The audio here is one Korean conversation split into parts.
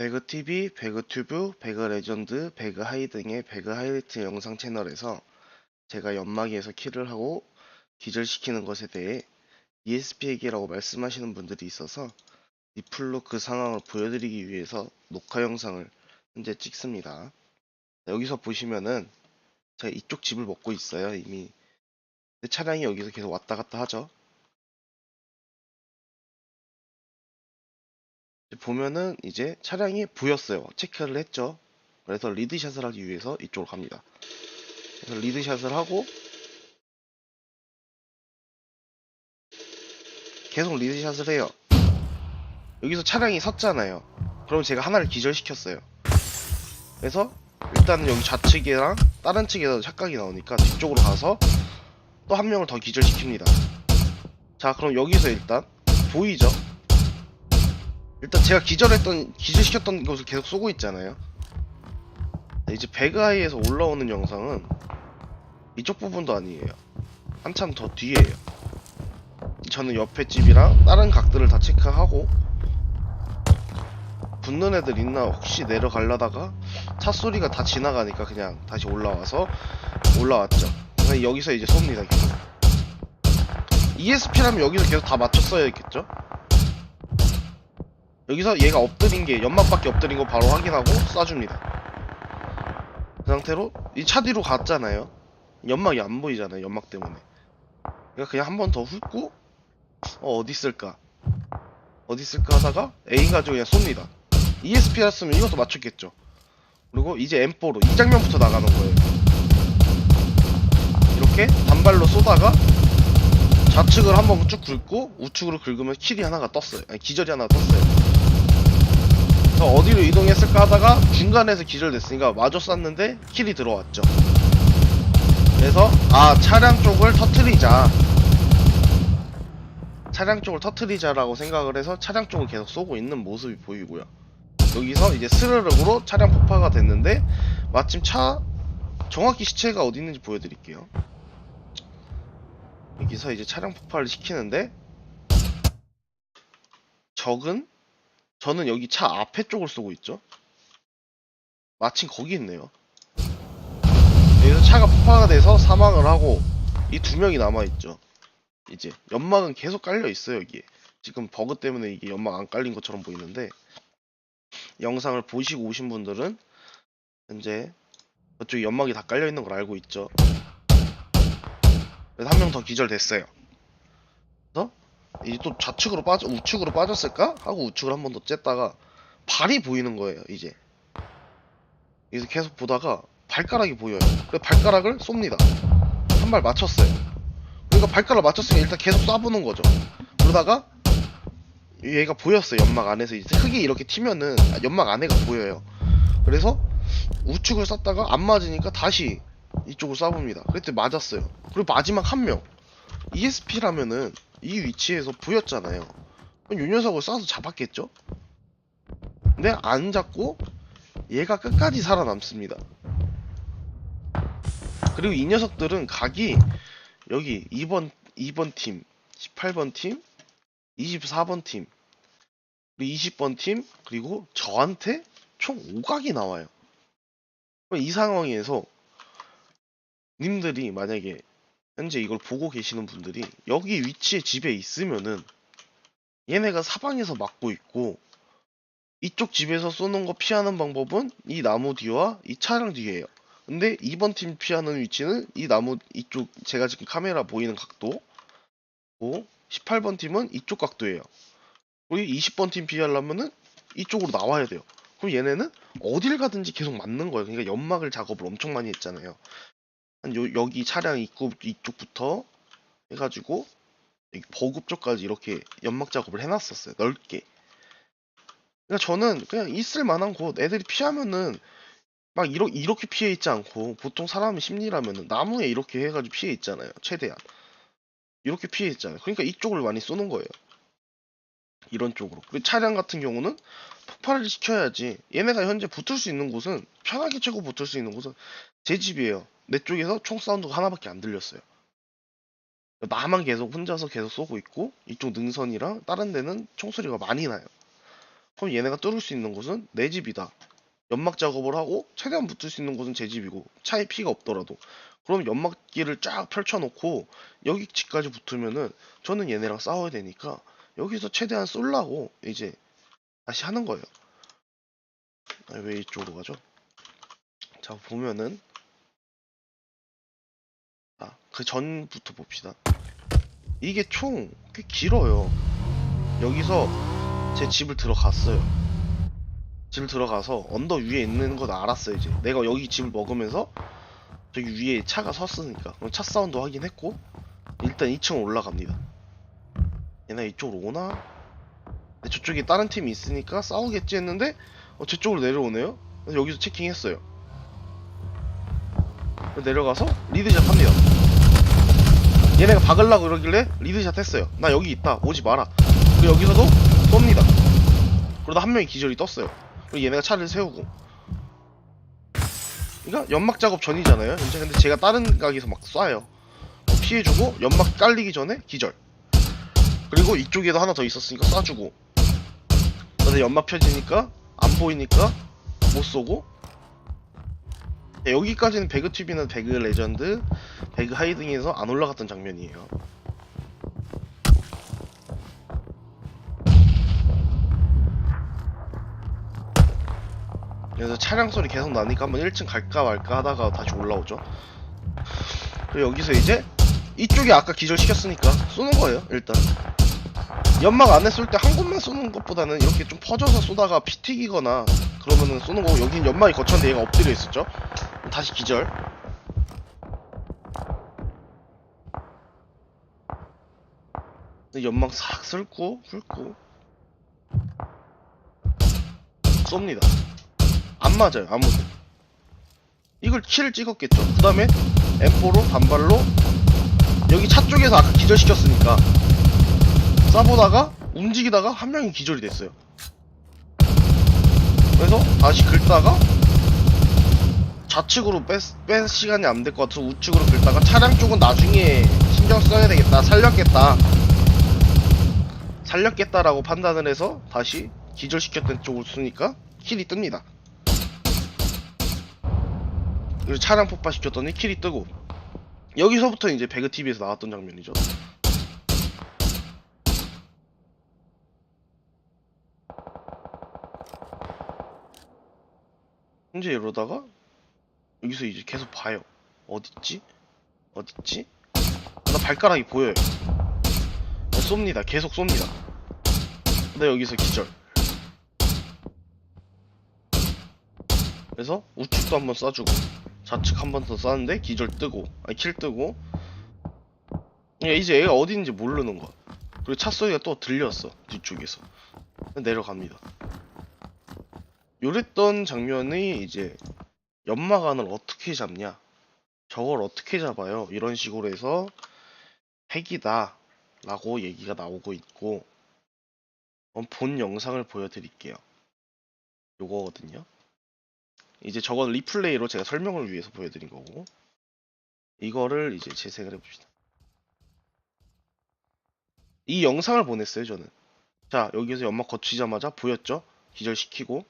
배그 TV, 배그 튜브, 배그 레전드, 배그 하이 등의 배그 하이라이트 영상 채널에서 제가 연막에서 킬을 하고 기절시키는 것에 대해 ESP에게라고 말씀하시는 분들이 있어서 리플로 그 상황을 보여드리기 위해서 녹화 영상을 현재 찍습니다. 여기서 보시면은 제가 이쪽 집을 먹고 있어요 이미 내 차량이 여기서 계속 왔다 갔다 하죠. 보면은 이제 차량이 보였어요. 체크를 했죠. 그래서 리드샷을 하기 위해서 이쪽으로 갑니다. 그래서 리드샷을 하고 계속 리드샷을 해요. 여기서 차량이 섰잖아요. 그럼 제가 하나를 기절시켰어요. 그래서 일단은 여기 좌측이랑 다른 측에서 착각이 나오니까 뒤쪽으로 가서 또 한 명을 더 기절시킵니다. 자, 그럼 여기서 일단 보이죠? 일단 제가 기절했던 기절시켰던 곳을 계속 쏘고 있잖아요. 네, 이제 배가이에서 올라오는 영상은 이쪽 부분도 아니에요. 한참 더 뒤에요. 저는 옆에 집이랑 다른 각들을 다 체크하고 붙는 애들 있나 혹시 내려가려다가 차 소리가 다 지나가니까 그냥 다시 올라와서 올라왔죠. 여기서 이제 쏩니다. 계속. ESP라면 여기서 계속 다 맞췄어야겠죠? 여기서 얘가 엎드린 게 연막밖에 엎드린 거 바로 확인하고 쏴줍니다. 그 상태로 이 차 뒤로 갔잖아요. 연막이 안 보이잖아요. 연막 때문에. 그러니까 그냥 한 번 더 훑고 어 어디 있을까? 어디 있을까 하다가 A 가지고 그냥 쏩니다. ESP였으면 이것도 맞췄겠죠. 그리고 이제 M4로 이 장면부터 나가는 거예요. 이렇게 단발로 쏘다가 좌측을 한번 쭉 긁고 우측으로 긁으면 킬이 하나가 떴어요. 아니 기절이 하나 떴어요. 그래서 어디로 이동했을까 하다가 중간에서 기절됐으니까 마저 쐈는데 킬이 들어왔죠. 그래서 아 차량 쪽을 터트리자. 차량 쪽을 터트리자라고 생각을 해서 차량 쪽을 계속 쏘고 있는 모습이 보이고요. 여기서 이제 스르륵으로 차량 폭파가 됐는데 마침 차 정확히 시체가 어디 있는지 보여드릴게요. 여기서 이제 차량 폭발을 시키는데 적은 저는 여기 차 앞에 쪽을 쏘고 있죠. 마침 거기 있네요. 여기서 차가 폭파가 돼서 사망을 하고 이 두 명이 남아 있죠. 이제 연막은 계속 깔려 있어요 여기에. 지금 버그 때문에 이게 연막 안 깔린 것처럼 보이는데 영상을 보시고 오신 분들은 현재 그쪽 연막이 다 깔려 있는 걸 알고 있죠. 그래서 한 명 더 기절됐어요. 그래서 이제 또 좌측으로 빠져 우측으로 빠졌을까 하고 우측을 한 번 더 쬐다가 발이 보이는 거예요. 이제 여기서 계속 보다가 발가락이 보여요. 그래서 발가락을 쏩니다. 한 발 맞췄어요. 그러니까 발가락 맞췄으니까 일단 계속 쏴보는 거죠. 그러다가 얘가 보였어요. 연막 안에서 이제 흙이 이렇게 튀면은 아, 연막 안에가 보여요. 그래서 우측을 쐈다가 안 맞으니까 다시 이쪽을 쏴봅니다. 그랬더니 맞았어요. 그리고 마지막 한 명. ESP라면은 이 위치에서 보였잖아요. 그럼 요 녀석을 쏴서 잡았겠죠? 근데 안 잡고 얘가 끝까지 살아남습니다. 그리고 이 녀석들은 각이 여기 2번 2번 팀, 18번 팀, 24번 팀, 그리고 20번 팀, 그리고 저한테 총 5각이 나와요. 이 상황에서 님들이 만약에 현재 이걸 보고 계시는 분들이 여기 위치에 집에 있으면은 얘네가 사방에서 막고 있고 이쪽 집에서 쏘는 거 피하는 방법은 이 나무 뒤와 이 차량 뒤에요. 근데 2번 팀 피하는 위치는 이 나무 이쪽 제가 지금 카메라 보이는 각도 고 18번 팀은 이쪽 각도예요. 그리고 20번 팀 피하려면은 이쪽으로 나와야 돼요. 그럼 얘네는 어딜 가든지 계속 맞는 거예요. 그러니까 연막을 작업을 엄청 많이 했잖아요. 한 요, 여기 차량 입구 이쪽부터 해가지고 보급 쪽까지 이렇게 연막 작업을 해놨었어요. 넓게. 그러니까 저는 그냥 있을 만한 곳 애들이 피하면은 막 이러, 이렇게 피해 있지 않고 보통 사람의 심리라면은 나무에 이렇게 해가지고 피해 있잖아요. 최대한. 이렇게 피해 있잖아요. 그러니까 이쪽을 많이 쏘는 거예요. 이런 쪽으로. 그리고 차량 같은 경우는 폭발을 시켜야지. 얘네가 현재 붙을 수 있는 곳은 편하게 치고 붙을 수 있는 곳은 제 집이에요. 내 쪽에서 총 사운드가 하나밖에 안 들렸어요. 나만 계속 혼자서 계속 쏘고 있고 이쪽 능선이랑 다른 데는 총소리가 많이 나요. 그럼 얘네가 뚫을 수 있는 곳은 내 집이다. 연막 작업을 하고 최대한 붙을 수 있는 곳은 제 집이고 차에 피가 없더라도 그럼 연막기를 쫙 펼쳐놓고 여기 집까지 붙으면은 저는 얘네랑 싸워야 되니까 여기서 최대한 쏠라고 이제 다시 하는 거예요. 아, 왜 이쪽으로 가죠? 자 보면은 아, 그 전부터 봅시다. 이게 총 꽤 길어요. 여기서 제 집을 들어갔어요. 집을 들어가서 언더 위에 있는 건 알았어요 이제. 내가 여기 집을 먹으면서 저기 위에 차가 섰으니까 그럼 차 사운드 확인했고 일단 2층 올라갑니다. 얘네 이쪽으로 오나? 저쪽에 다른 팀이 있으니까 싸우겠지 했는데 어, 제 쪽으로 내려오네요. 여기서 체킹했어요. 내려가서 리드샷 합니다. 얘네가 박으려고 그러길래 리드샷 했어요. 나 여기 있다. 오지 마라. 그리고 여기서도 쏩니다. 그러다 한 명이 기절이 떴어요. 그리고 얘네가 차를 세우고. 그러니까 연막 작업 전이잖아요. 근데 제가 다른 각에서 막 쏴요. 피해주고 연막 깔리기 전에 기절. 그리고 이쪽에도 하나 더 있었으니까 쏴주고. 근데 연막 펴지니까 안 보이니까 못 쏘고. 네, 여기까지는 배그 TV나 배그 레전드, 배그 하이딩에서 안 올라갔던 장면이에요. 그래서 차량 소리 계속 나니까 한번 1층 갈까 말까 하다가 다시 올라오죠. 그리고 여기서 이제 이쪽이 아까 기절시켰으니까 쏘는 거예요, 일단. 연막 안에 쏠 때 한 곳만 쏘는 것보다는 이렇게 좀 퍼져서 쏘다가 피 튀기거나 그러면은 쏘는 거고 여긴 연막이 거쳤는데 얘가 엎드려 있었죠. 다시 기절. 연막 싹 쓸고 훑고 쏩니다. 안 맞아요 아무도. 이걸 킬을 찍었겠죠. 그 다음에 M4로 단발로 여기 차 쪽에서 아까 기절시켰으니까 쏴보다가 움직이다가 한 명이 기절이 됐어요. 그래서 다시 긁다가 좌측으로 뺄, 뺄 시간이 안 될 것 같아서 우측으로 긁다가 차량 쪽은 나중에 신경 써야 되겠다. 살렸겠다. 살렸겠다라고 판단을 해서 다시 기절시켰던 쪽을 쓰니까 킬이 뜹니다. 그리고 차량 폭파시켰더니 킬이 뜨고 여기서부터 이제 배그TV에서 나왔던 장면이죠. 현재 이러다가 여기서 이제 계속 봐요. 어딨지? 어딨지? 나 발가락이 보여요. 네, 쏩니다. 계속 쏩니다. 근데 여기서 기절. 그래서 우측도 한번 쏴주고 좌측 한 번 더 쐈는데 기절 뜨고 아니 킬 뜨고 야, 이제 얘가 어디인지 모르는 거야. 그리고 차 소리가 또 들렸어 뒤쪽에서 내려갑니다. 요랬던 장면이 이제 연마관을 어떻게 잡냐 저걸 어떻게 잡아요 이런 식으로 해서 핵이다 라고 얘기가 나오고 있고 어, 본 영상을 보여드릴게요. 요거거든요. 이제 저건 리플레이로 제가 설명을 위해서 보여드린 거고 이거를 이제 재생을 해봅시다. 이 영상을 보냈어요 저는. 자 여기서 연막 거치자마자 보였죠? 기절시키고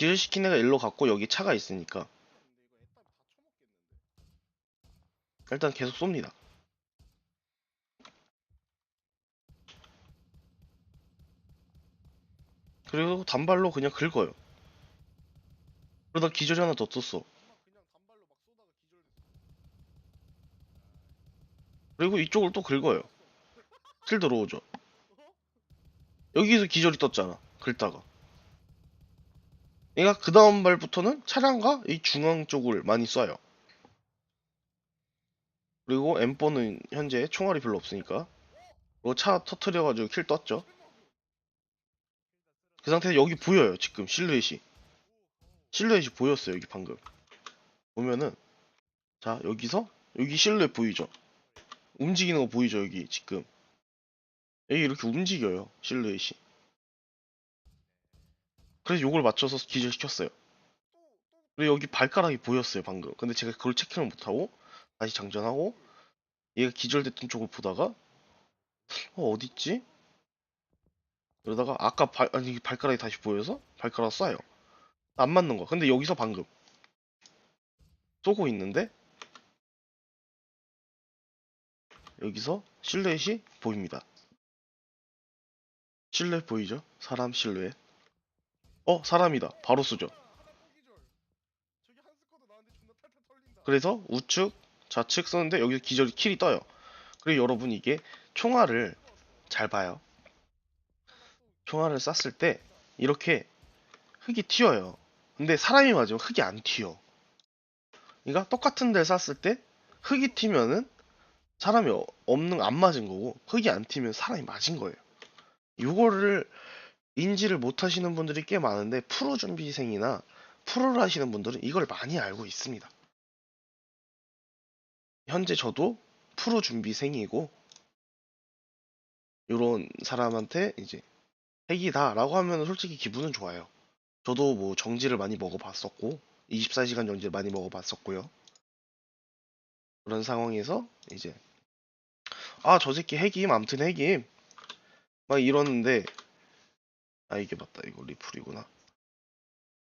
기절시킨 애가 일로 갔고 여기 차가 있으니까. 일단 계속 쏩니다. 그리고 단발로 그냥 긁어요. 그러다 기절이 하나 더 떴어. 그리고 이쪽을 또 긁어요. 킬 들어오죠. 여기서 기절이 떴잖아 긁다가 얘가 그 다음 발부터는 차량과 이 중앙 쪽을 많이 쏴요. 그리고 M4는 현재 총알이 별로 없으니까. 차 터트려가지고 킬 떴죠. 그 상태에서 여기 보여요 지금 실루엣이. 실루엣이 보였어요 여기 방금. 보면은 자 여기서 여기 실루엣 보이죠? 움직이는 거 보이죠 여기 지금? 여기 이렇게 움직여요 실루엣이 그래서 요걸 맞춰서 기절시켰어요. 그리고 여기 발가락이 보였어요 방금. 근데 제가 그걸 체킹을 못하고 다시 장전하고 얘가 기절됐던 쪽을 보다가 어 어딨지? 그러다가 아까 발 아니 발가락이 다시 보여서 발가락 쏴요. 안 맞는 거. 근데 여기서 방금 쏘고 있는데 여기서 실루엣이 보입니다. 실루엣 보이죠? 사람 실루엣. 어 사람이다. 바로 쏘죠. 그래서 우측, 좌측 썼는데 여기서 기절 킬이 떠요. 그리고 여러분 이게 총알을 잘 봐요. 총알을 쐈을 때 이렇게 흙이 튀어요. 근데 사람이 맞으면 흙이 안 튀어. 그러니까 똑같은 데를 쐈을 때 흙이 튀면은 사람이 어- 없는 안 맞은 거고 흙이 안 튀면 사람이 맞은 거예요. 이거를 인지를 못 하시는 분들이 꽤 많은데 프로 준비생이나 프로를 하시는 분들은 이걸 많이 알고 있습니다. 현재 저도 프로 준비생이고 이런 사람한테 이제 핵이다라고 하면 솔직히 기분은 좋아요. 저도 뭐 정지를 많이 먹어봤었고 24시간 정지를 많이 먹어봤었고요. 그런 상황에서 이제 아 저 새끼 핵임 암튼 핵임 막 이러는데 아 이게 맞다 이거 리플이구나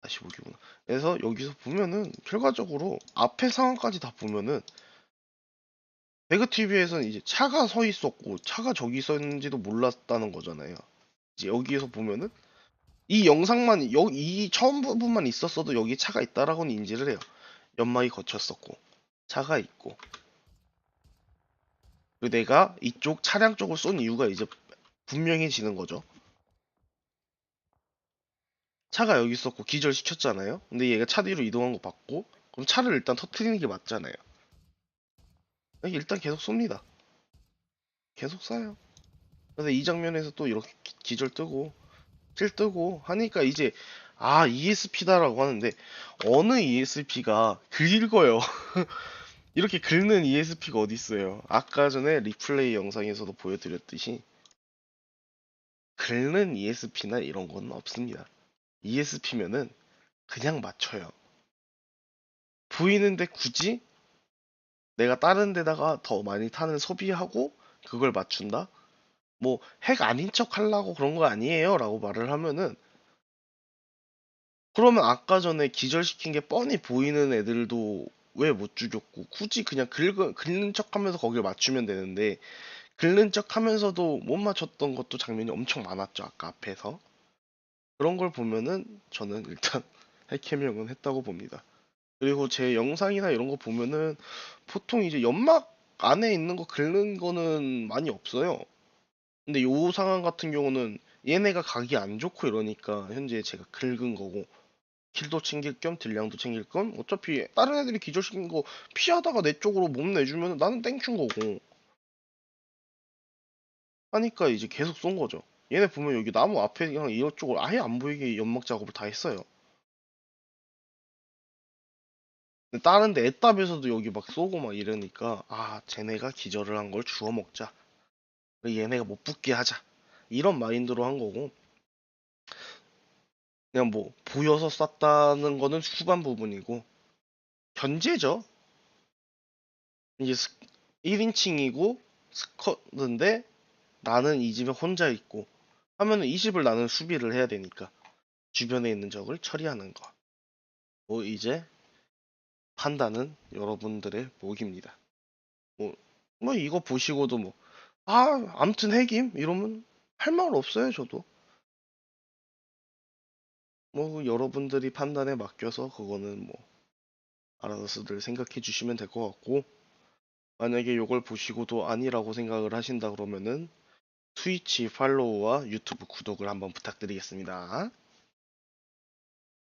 다시 보기구나 그래서 여기서 보면은 결과적으로 앞에 상황까지 다 보면은 배그 TV에서는 이제 차가 서 있었고 차가 저기 있었는지도 몰랐다는 거잖아요. 이제 여기에서 보면은 이 영상만 여기 이 처음 부분만 있었어도 여기 차가 있다라고는 인지를 해요. 연막이 거쳤었고 차가 있고 그리고 내가 이쪽 차량 쪽을 쏜 이유가 이제 분명해지는 거죠. 차가 여기 있었고 기절시켰잖아요. 근데 얘가 차 뒤로 이동한 거 봤고 그럼 차를 일단 터트리는 게 맞잖아요. 일단 계속 쏩니다. 계속 쏴요. 근데 이 장면에서 또 이렇게 기- 기절 뜨고 킬 뜨고 하니까 이제 아 ESP다라고 하는데 어느 ESP가 긁어요. 이렇게 긁는 ESP가 어디 있어요? 아까 전에 리플레이 영상에서도 보여드렸듯이 긁는 ESP나 이런 건 없습니다. ESP면은 그냥 맞춰요. 보이는데 굳이 내가 다른 데다가 더 많이 탄을 소비하고 그걸 맞춘다? 뭐 핵 아닌 척 하려고 그런 거 아니에요 라고 말을 하면은 그러면 아까 전에 기절시킨 게 뻔히 보이는 애들도 왜 못 죽였고 굳이 그냥 긁은, 긁는 척 하면서 거기를 맞추면 되는데 긁는 척 하면서도 못 맞췄던 것도 장면이 엄청 많았죠 아까 앞에서 그런 걸 보면은 저는 일단 핵해명은 했다고 봅니다 그리고 제 영상이나 이런 거 보면은 보통 이제 연막 안에 있는 거 긁는 거는 많이 없어요. 근데 요 상황 같은 경우는 얘네가 각이 안 좋고 이러니까 현재 제가 긁은 거고 킬도 챙길 겸 딜량도 챙길 겸 어차피 다른 애들이 기절시킨 거 피하다가 내 쪽으로 몸 내주면 나는 땡춘 거고 하니까 이제 계속 쏜 거죠. 얘네 보면 여기 나무 앞에 그냥 이쪽을 아예 안 보이게 연막 작업을 다 했어요. 다른 데 애답에서도 여기 막 쏘고 막 이러니까 아 쟤네가 기절을 한 걸 주워 먹자. 얘네가 못 붙게 하자. 이런 마인드로 한 거고. 그냥 뭐 보여서 쐈다는 거는 후반 부분이고. 현재죠. 이게 1인칭이고 스쿼드인데 나는 이 집에 혼자 있고 하면은 이 집을 나는 수비를 해야 되니까 주변에 있는 적을 처리하는 거. 뭐 이제 판단은 여러분들의 몫입니다. 뭐, 뭐 이거 보시고도 뭐, 아, 암튼 핵임? 이러면 할 말 없어요, 저도. 뭐 여러분들이 판단에 맡겨서 그거는 뭐 알아서들 생각해 주시면 될 것 같고 만약에 이걸 보시고도 아니라고 생각을 하신다 그러면은 트위치 팔로우와 유튜브 구독을 한번 부탁드리겠습니다.